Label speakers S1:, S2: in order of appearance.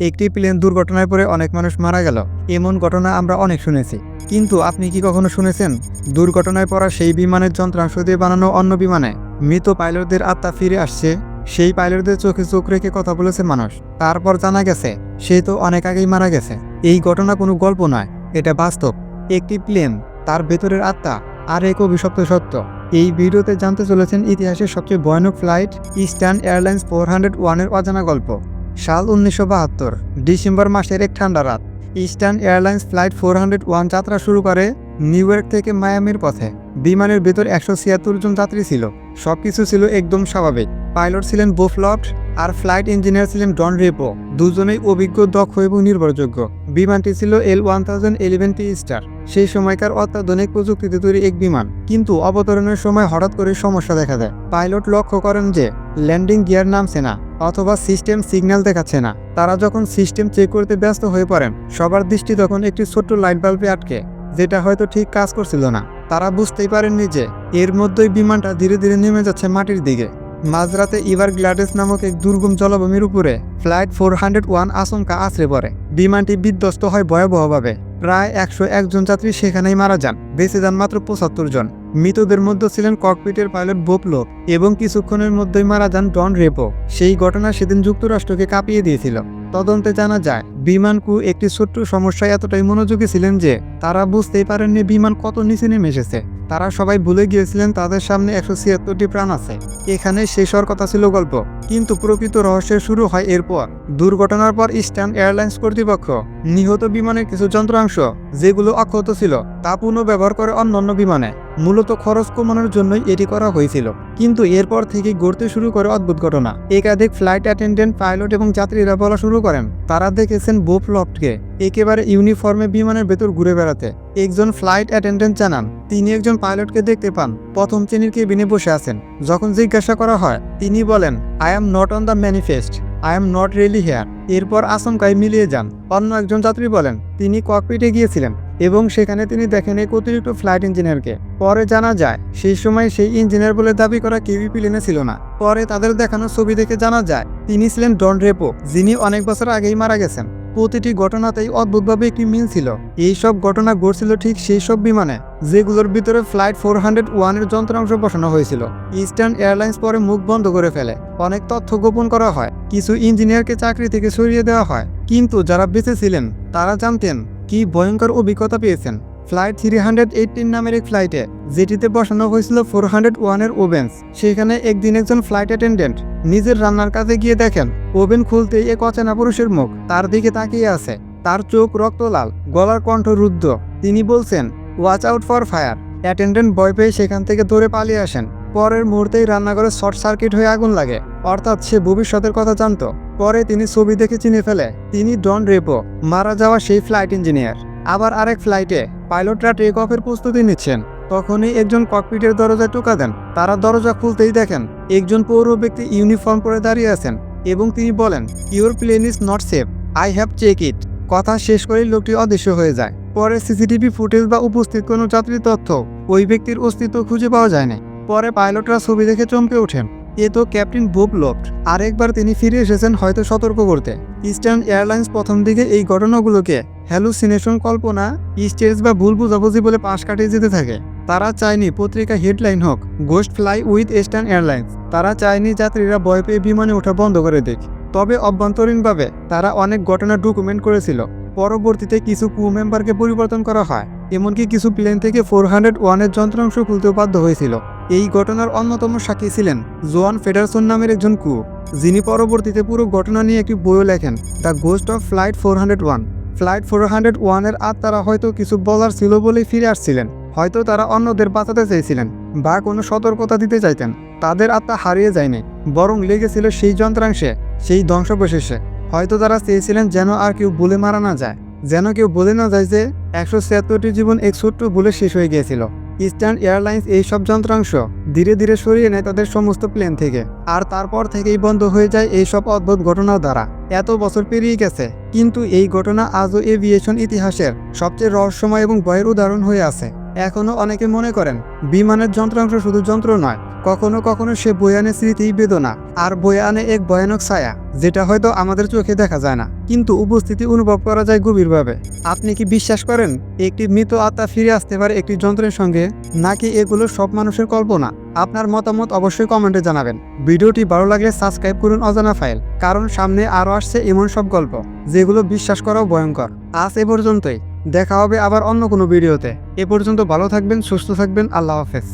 S1: একটি প্লেন দুর্ঘটনায় পড়ে অনেক মানুষ মারা গেল। এমন ঘটনা আমরা অনেক শুনেছি। কিন্তু আপনি কি কখনো শুনেছেন? দুর্ঘটনায় পড়া সেই বিমানের যন্ত্রাংশ দিয়ে বানানো অন্য বিমানে মৃত পাইলটদের আত্মা ফিরে আসছে। সেই পাইলটদের চোখে চোখ রেখে কথা বলেছে মানুষ। তারপর জানা গেছে, সে তো অনেক আগেই মারা গেছে। এই ঘটনা কোনো গল্প নয়, এটা বাস্তব। একটি প্লেন, তার ভেতরের আত্মা, আর এক অভিশপ্ত সত্য। এই ভিডিওতে জানতে চলেছেন ইতিহাসের সবচেয়ে ভয়ানক flight, eastern airlines four hundred ওয়ানের অজানা গল্প। সাল উনিশশো বাহাত্তর, ডিসেম্বর মাসের এক ঠান্ডা রাত। Eastern airlines flight four hundred one যাত্রা শুরু করে নিউ ইয়র্ক থেকে মায়ামির পথে। বিমানের ভেতর একশো ছিয়াত্তর জন যাত্রী ছিল। সবকিছু ছিল একদম স্বাভাবিক। পাইলট ছিলেন বোফলফট আর ফ্লাইট ইঞ্জিনিয়ার ছিলেন ডন রেপো। দুজনেই অভিজ্ঞ, দক্ষ এবং নির্ভরযোগ্য। বিমানটি ছিল L one thousand eleven TriStar. সেই সময়কার অত্যাধুনিক প্রযুক্তিতে তৈরি এক বিমান। কিন্তু অবতরণের সময় হঠাৎ করে সমস্যা দেখা দেয়। পাইলট লক্ষ্য করেন যে, ল্যান্ডিং গিয়ার নামছে না অথবা সিস্টেম সিগন্যাল দেখাচ্ছে না। তারা যখন সিস্টেম চেক করতে ব্যস্ত হয়ে পড়েন, সবার দৃষ্টি তখন একটি ছোট্ট লাইট বাল্বে আটকে, যেটা হয়তো ঠিক কাজ করছিল না। তারা বুঝতেই পারেননি যে, এর মধ্যেই বিমানটা ধীরে ধীরে নেমে যাচ্ছে মাটির দিকে। মাঝরাতে ইভার গ্লাডেস নামক এক দুর্গম জলভূমির উপরে ফ্লাইট ফোর হান্ড্রেড ওয়ান আশঙ্কা আছড়ে পড়ে। বিমানটি বিধ্বস্ত হয় ভয়াবহভাবে। প্রায় একশো একজন যাত্রী সেখানেই মারা যান। বেঁচে যান মাত্র পঁচাত্তর জন। মৃতদের মধ্যে ছিলেন ককপিটের পাইলট বোপলো এবং কিছুক্ষণের মধ্যেই মারা যান ডন রেপো। সেই ঘটনা সেদিন যুক্তরাষ্ট্রকে কাঁপিয়ে দিয়েছিল। তদন্তে জানা যায়, বিমান কু একটি ছোট্ট সমস্যায় এতটাই মনোযোগী ছিলেন যে তারা বুঝতেই পারেননি বিমান কত নিচে নেমে এসেছে। তারা সবাই ভুলে গিয়েছিলেন তাদের সামনে একশো ছিয়াত্তরটি প্রাণ আছে। এখানে শেষ হওয়ার কথা ছিল গল্প। কিন্তু প্রকৃত রহস্যের শুরু হয় এরপর। দুর্ঘটনার পর ইস্টার্ন এয়ারলাইন্স কর্তৃপক্ষ। নিহত বিমানের কিছু যন্ত্রাংশ। যেগুলো অক্ষত ছিল, তা পুনঃ ব্যবহার করে অন্যান্য বিমানে। মূলত খরচ কমানোর জন্যই এটি করা হয়েছিল। কিন্তু এরপর থেকে গড়তে শুরু করে অদ্ভুত ঘটনা। একাধিক ফ্লাইট অ্যাটেন্ডেন্ট, পাইলট এবং যাত্রীরা বলা শুরু করেন, তারা দেখেছেন বোপ লফটকে একেবারে ইউনিফর্মে বিমানের ভেতর ঘুরে বেড়াতে। একজন ফ্লাইট অ্যাটেন্ডেন্ট জানান, তিনি একজন পাইলটকে দেখতে পান। প্রথম শ্রেণির কেবিনে বসে আছেন। যখন জিজ্ঞাসা করা হয়, তিনি বলেন I am not on the manifest I am not really here এরপর আশঙ্কায় মিলিয়ে যান। অন্য একজন যাত্রী বলেন, তিনি ককপিটে গিয়েছিলেন এবং সেখানে তিনি দেখেন এক অতিরিক্ত ফ্লাইট ইঞ্জিনিয়ারকে পরে জানা যায়, সেই সময় সেই ইঞ্জিনিয়ার বলে দাবি করা কেউই প্লেনে ছিল না। পরে তাদের দেখানো ছবি দেখে জানা যায়, তিনি ছিলেন ডন রেপো, যিনি অনেক বছর আগেই মারা গেছেন। প্রতিটি ঘটনাতেই অদ্ভুতভাবে একটি মিল ছিল। এই সব ঘটনা ঘটছিল ঠিক সেই সব বিমানে, যেগুলোর ভিতরে ফ্লাইট ফোর হান্ড্রেড ওয়ানের যন্ত্রাংশ বসানো হয়েছিল। ইস্টার্ন এয়ারলাইন্স পরে মুখ বন্ধ করে ফেলে। অনেক তথ্য গোপন করা হয়। কিছু ইঞ্জিনিয়ারকে চাকরি থেকে সরিয়ে দেওয়া হয়। কিন্তু যারা বেঁচে ছিলেন, তারা জানতেন কি ভয়ঙ্কর অভিজ্ঞতা পেয়েছেন। ফ্লাইট থ্রি হান্ড্রেড এইটিন নামের এক ফ্লাইটে যেটিতে বসানো হয়েছিল ফোর হান্ড্রেড ওয়ানের ওভেন্স সেখানে একদিন একজন ফ্লাইট অ্যাটেন্ডেন্ট নিজের রান্নার কাছে গিয়ে দেখেন ওভেন খুলতেই এক অচেনা পুরুষের মুখ তার দিকে তাকিয়ে আছে। তার চোখ রক্ত লাল, গলার কণ্ঠ রুদ্ধ। তিনি বলছেন watch out for fire attendant ভয় পেয়ে সেখান থেকে দৌড়ে পালিয়ে আসেন। পরের মুহূর্তেই রান্নাঘরে শর্ট সার্কিট হয়ে আগুন লাগে। অর্থাৎ সে ভবিষ্যতের কথা জানতো। পরে তিনি ছবি দেখে চিনে ফেলে, তিনি ডন রেপো, মারা যাওয়া সেই ফ্লাইট ইঞ্জিনিয়ার আবার আরেক ফ্লাইটে পাইলটরা টেক অফের প্রস্তুতি নিচ্ছেন। তখনই একজন ককপিটের দরজায় টোকা দেন। তারা দরজা খুলতেই দেখেন, একজন পৌর ব্যক্তি ইউনিফর্ম পরে দাঁড়িয়ে আছেন এবং তিনি বলেন your plane is not safe I have check it কথা শেষ করেই লোকটি অদৃশ্য হয়ে যায়। পরে সিসিটিভি ফুটেজ বা উপস্থিত কোনো যাত্রীর তথ্য ওই ব্যক্তির অস্তিত্ব খুঁজে পাওয়া যায় না পরে পাইলটরা ছবি দেখে চমকে ওঠেন। এ তো ক্যাপ্টেন বুব লোফট আরেকবার তিনি ফিরে এসেছেন হয়তো সতর্ক করতে। ইস্টার্ন এয়ারলাইন্স প্রথম দিকে এই ঘটনাগুলোকে হ্যালুসিনেশন কল্পনা স্টেজ বা ভুল বুঝাবুঝি বলে পাশ কাটিয়ে যেতে থাকে। তারা চায়নি পত্রিকা হেডলাইন হোক ghost fly with eastern airlines তারা চায়নি যাত্রীরা ভয় পেয়ে বিমানে ওঠা বন্ধ করে দিক। তবে অভ্যন্তরীণভাবে তারা অনেক ঘটনা ডকুমেন্ট করেছিল। পরবর্তীতে কিছু ক্রু মেম্বারকে পরিবর্তন করা হয়। এমনকি কিছু প্লেন থেকে ফোর হান্ড্রেড ওয়ানের যন্ত্রাংশ খুলতেও বাধ্য হয়েছিল। এই ঘটনার অন্যতম সাক্ষী ছিলেন জোয়ান ফেডারসন নামের একজন কু যিনি পরবর্তীতে পুরো ঘটনা নিয়ে একটি বইও লেখেন, the ghost of flight four hundred one flight four hundred ওয়ানের আত্মারা হয়তো কিছু বলার ছিল বলেই ফিরে আসছিলেন, হয়তো তারা অন্যদের বাঁচাতে চেয়েছিলেন বা কোনো সতর্কতা দিতে চাইতেন। তাদের আত্মা হারিয়ে যায়নি, বরং লেগেছিল সেই যন্ত্রাংশে, সেই ধ্বংসবশেষে। হয়তো তারা চেয়েছিলেন যেন আর কেউ বলে মারা না যায়, যেন কেউ বলে না যায় যে একশো ছিয়াত্তরটি জীবন এক ছোট্ট বলে শেষ হয়ে গিয়েছিল। ইস্টার্ন এয়ারলাইন্স এই সব যন্ত্রাংশ ধীরে ধীরে সরিয়ে নেয় তাদের সমস্ত প্লেন থেকে। আর তারপর থেকেই বন্ধ হয়ে যায় এই সব অদ্ভুত ঘটনার দ্বারা। এত বছর পেরিয়ে গেছে, কিন্তু এই ঘটনা আজও এভিয়েশন ইতিহাসের সবচেয়ে রহস্যময় এবং ভয়ের উদাহরণ হয়ে আছে। এখনও অনেকে মনে করেন, বিমানের যন্ত্রাংশ শুধু যন্ত্র নয়, কখনো কখনো সে বয়ে আনে স্মৃতি বেদনা। আর বয়ে আনে এক ভয়ানক ছায়া, যেটা হয়তো আমাদের চোখে দেখা যায় না, কিন্তু উপস্থিতি অনুভব করা যায় গভীরভাবে। আপনি কি বিশ্বাস করেন, একটি মৃত আত্মা ফিরে আসতে পারে একটি যন্ত্রের সঙ্গে? নাকি এগুলো সব মানুষের কল্পনা? আপনার মতামত অবশ্যই কমেন্টে জানাবেন। ভিডিওটি ভালো লাগলে সাবস্ক্রাইব করুন অজানা ফাইল, কারণ সামনে আরও আসছে এমন সব গল্প, যেগুলো বিশ্বাস করাও ভয়ঙ্কর। আজ এ পর্যন্তই। দেখা হবে আবার অন্য কোনো ভিডিওতে। এ পর্যন্ত ভালো থাকবেন সুস্থ থাকবেন আল্লাহ হাফেজ।